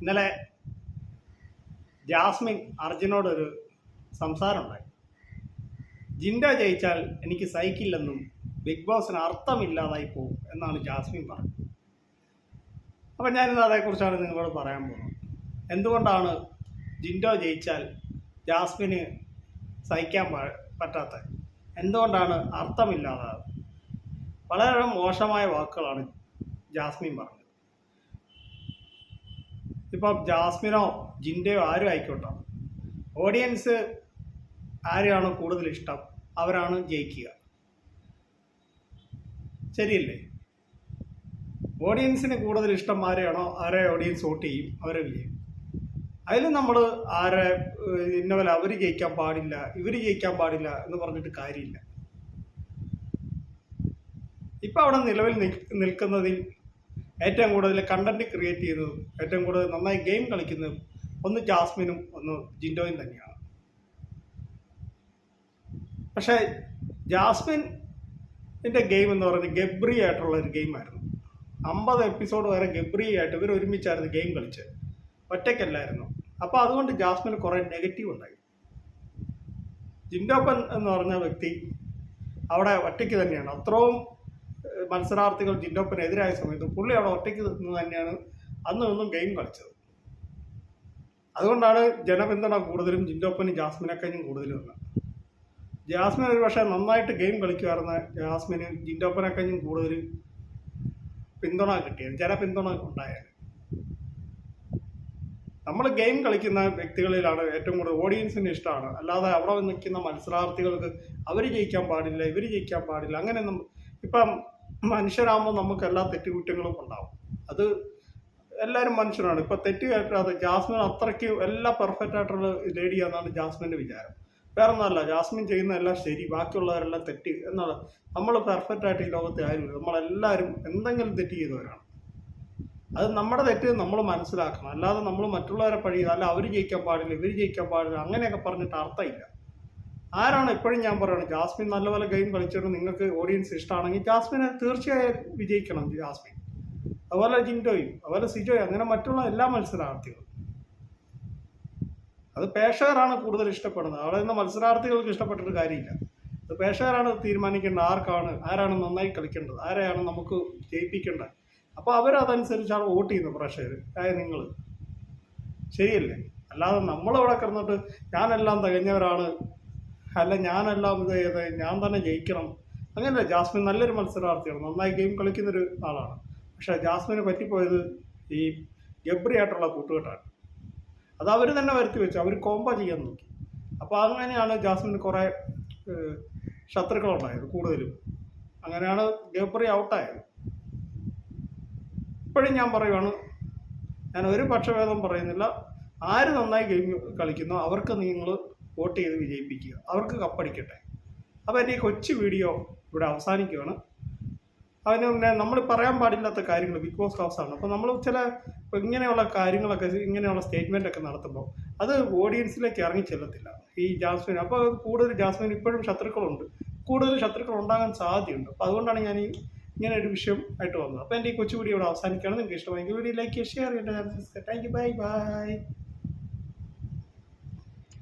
ഇന്നലെ ജാസ്മിൻ അർജുനോടൊരു സംസാരം ഉണ്ടായി ജിൻഡോ ജയിച്ചാൽ എനിക്ക് സഹിക്കില്ലെന്നും ബിഗ് ബോസിന് അർത്ഥമില്ലാതായി പോകും എന്നാണ് ജാസ്മിൻ പറഞ്ഞത്. അപ്പം ഞാനിന്ന് അതേക്കുറിച്ചാണ് നിങ്ങളോട് പറയാൻ പോകുന്നത്. എന്തുകൊണ്ടാണ് ജിൻഡോ ജയിച്ചാൽ ജാസ്മിന് സഹിക്കാൻ പറ്റാത്ത എന്തുകൊണ്ടാണ് അർത്ഥമില്ലാതാകുന്നത് വളരെ മോശമായ വാക്കുകളാണ് ജാസ്മിൻ പറഞ്ഞത്. ഇപ്പം ജാസ്മിനോ ജിൻഡയോ ആരും ആയിക്കോട്ടെ. ഓഡിയൻസ് ആരെയാണോ കൂടുതൽ ഇഷ്ടം? അവരാണ് ജയിക്കുക. ശരിയല്ലേ? ഓഡിയൻസിന് കൂടുതൽ ഇഷ്ടം ആരെയാണോ ആരെ ഓഡിയൻസ് വോട്ട് ചെയ്യും? അവരെ വിജയിക്കും അതിൽ നമ്മൾ ആരെ ഏഹ്, ഇന്ന പോലെ അവർ ജയിക്കാൻ പാടില്ല ഇവർ ജയിക്കാൻ പാടില്ല എന്ന് പറഞ്ഞിട്ട് കാര്യമില്ല. ഇപ്പം അവിടെ നിലവിൽ നിൽക്കുന്നതിൽ ഏറ്റവും കൂടുതൽ കണ്ടന്റ് ക്രിയേറ്റ് ചെയ്യുന്നതും ഏറ്റവും കൂടുതൽ നന്നായി ഗെയിം കളിക്കുന്നതും ഒന്ന് ജാസ്മിനും ഒന്ന് ജിൻഡോയും തന്നെയാണ്. പക്ഷേ ജാസ്മിന്റെ ഗെയിം എന്ന് പറയുന്നത് ഗബ്രി ആയിട്ടുള്ള ഒരു ഗെയിമായിരുന്നു അമ്പത് എപ്പിസോഡ് വരെ ഗബ്രി ആയിട്ട് ഇവർ ഒരുമിച്ചായിരുന്നു ഗെയിം കളിച്ചത്. ഒറ്റയ്ക്കല്ലായിരുന്നു. അപ്പോൾ അതുകൊണ്ട് ജാസ്മിന് കുറേ നെഗറ്റീവ് ഉണ്ടായി. ജിൻഡോപ്പൻ എന്ന് പറഞ്ഞ വ്യക്തി അവിടെ ഒറ്റയ്ക്ക് തന്നെയാണ്. അത്രയും മത്സരാർത്ഥികൾ ജിൻഡോപ്പിനെതിരായ സമയത്ത് പുള്ളി അവിടെ ഒറ്റയ്ക്ക് നിന്ന് തന്നെയാണ് അന്ന് നിന്നും ഗെയിം കളിച്ചത്. അതുകൊണ്ടാണ് ജനപിന്തുണ കൂടുതലും ജിൻഡോപ്പനും ജാസ്മിനെക്കഴിഞ്ഞും കൂടുതലും വന്നത് ജാസ്മിൻ ഒരു പക്ഷേ നന്നായിട്ട് ഗെയിം കളിക്കുമായിരുന്ന ജാസ്മിന് ജിൻഡോപ്പനെക്കഴിഞ്ഞും കൂടുതൽ പിന്തുണ കിട്ടിയത് ജനപിന്തുണ ഉണ്ടായത്. നമ്മൾ ഗെയിം കളിക്കുന്ന വ്യക്തികളിലാണ് ഏറ്റവും കൂടുതൽ ഓഡിയൻസിന് ഇഷ്ടമാണ്. അല്ലാതെ അവിടെ നിൽക്കുന്ന മത്സരാർത്ഥികൾക്ക് അവർ ജയിക്കാൻ പാടില്ല ഇവർ ജയിക്കാൻ പാടില്ല അങ്ങനെ ഇപ്പം മനുഷ്യരാകുമ്പോൾ നമുക്ക് എല്ലാ തെറ്റുകുറ്റങ്ങളും ഉണ്ടാവും. അത് എല്ലാവരും മനുഷ്യരാണ്. ഇപ്പം തെറ്റ് കേട്ടാതെ ജാസ്മിൻ അത്രയ്ക്ക് എല്ലാ പെർഫെക്റ്റ് ആയിട്ടുള്ള ലേഡി എന്നാണ് ജാസ്മിന്റെ വിചാരം. വേറെ ഒന്നല്ല ജാസ്മിൻ ചെയ്യുന്ന എല്ലാം ശരി ബാക്കിയുള്ളവരെല്ലാം തെറ്റ് എന്നാണ് നമ്മൾ പെർഫെക്റ്റ് ആയിട്ട് ഈ ലോകത്തെ ആരും നമ്മളെല്ലാവരും എന്തെങ്കിലും തെറ്റ് ചെയ്തവരാണ്. അത് നമ്മുടെ തെറ്റ് നമ്മൾ മനസ്സിലാക്കണം. അല്ലാതെ നമ്മൾ മറ്റുള്ളവരെ പഴി അല്ല അവർ ജയിക്കാൻ പാടില്ല ഇവർ ജയിക്കാൻ പാടില്ല അങ്ങനെയൊക്കെ പറഞ്ഞിട്ട് അർത്ഥമില്ല. ആരാണ് എപ്പോഴും ഞാൻ പറയുന്നത് ജാസ്മിൻ നല്ല പോലെ ഗെയിം കളിച്ചിട്ട് നിങ്ങൾക്ക് ഓഡിയൻസ് ഇഷ്ടമാണെങ്കിൽ ജാസ്മിനെ തീർച്ചയായും വിജയിക്കണം ജാസ്മിൻ. അതുപോലെ ജിൻഡോയും അതുപോലെ സിജോയും അങ്ങനെ മറ്റുള്ള എല്ലാ മത്സരാർത്ഥികളും. അത് പേഷകരാണ് കൂടുതൽ ഇഷ്ടപ്പെടുന്നത്. അവിടെ നിന്ന് മത്സരാർത്ഥികൾക്ക് ഇഷ്ടപ്പെട്ടൊരു കാര്യമില്ല. അത് പേഷകരാണ് തീരുമാനിക്കേണ്ടത് ആർക്കാണ് ആരാണ് നന്നായി കളിക്കേണ്ടത് ആരെയാണ് നമുക്ക് ജയിപ്പിക്കേണ്ടത്. അപ്പോൾ അവരതനുസരിച്ചാണ് വോട്ട് ചെയ്യുന്നത് പ്രേക്ഷകർ അതായത് നിങ്ങൾ. ശരിയല്ലേ? അല്ലാതെ നമ്മളവിടെ കിടന്നിട്ട് ഞാനെല്ലാം തികഞ്ഞവരാണ്. അല്ല ഞാനെല്ലാം ഇത് ചെയ്ത് ഞാൻ തന്നെ ജയിക്കണം. അങ്ങനെയല്ല ജാസ്മിൻ നല്ലൊരു മത്സരാർത്ഥിയാണ്. നന്നായി ഗെയിം കളിക്കുന്നൊരു ആളാണ്. പക്ഷേ ജാസ്മിനെ പറ്റിപ്പോയത് ഈ ഗബ്രി ആയിട്ടുള്ള കൂട്ടുകെട്ടാണ്. അത് അവർ തന്നെ വരുത്തി വെച്ചു. അവർ കോമ്പ ചെയ്യാൻ നോക്കി. അപ്പോൾ അങ്ങനെയാണ് ജാസ്മിന് കുറേ ശത്രുക്കളുണ്ടായത് കൂടുതലും. അങ്ങനെയാണ് ഗബ്രി ഔട്ടായത്. ഇപ്പോഴും ഞാൻ പറയുവാണ് ഞാൻ ഒരു പക്ഷഭേദം പറയുന്നില്ല. ആര് നന്നായി ഗെയിം കളിക്കുന്നോ അവർക്ക് നിങ്ങൾ വോട്ട് ചെയ്ത് വിജയിപ്പിക്കുക. അവർക്ക് കപ്പടിക്കട്ടെ. അപ്പോൾ എന്റെ ഈ കൊച്ചു വീഡിയോ ഇവിടെ അവസാനിക്കുകയാണ്. അതിന് പിന്നെ നമ്മൾ പറയാൻ പാടില്ലാത്ത കാര്യങ്ങൾ ബിഗ് ബോസ് ഹൗസാണ് അപ്പോൾ നമ്മൾ ചില ഇങ്ങനെയുള്ള കാര്യങ്ങളൊക്കെ ഇങ്ങനെയുള്ള സ്റ്റേറ്റ്മെന്റ് ഒക്കെ നടത്തുമ്പോൾ അത് ഓഡിയൻസിലേക്ക് ഇറങ്ങി ചെല്ലത്തില്ല. ഈ ജാസ്മിൻ അപ്പോൾ കൂടുതൽ ജാസ്മിൻ ഇപ്പോഴും ശത്രുക്കളുണ്ട്. കൂടുതൽ ശത്രുക്കൾ ഉണ്ടാകാൻ സാധ്യതയുണ്ട്. അപ്പോൾ അതുകൊണ്ടാണ് ഞാൻ ഈ ഇങ്ങനെ ഒരു വിഷയം ആയിട്ട് വന്നത്. അപ്പോൾ എന്റെ ഈ കൊച്ചു വീഡിയോ ഇവിടെ അവസാനിക്കുകയാണ്. നിങ്ങൾക്ക് ഇഷ്ടമായെങ്കിൽ വീഡിയോ ലൈക്ക് ഷെയർ ചെയ്യേണ്ട താങ്ക് യു ബൈ ബൈ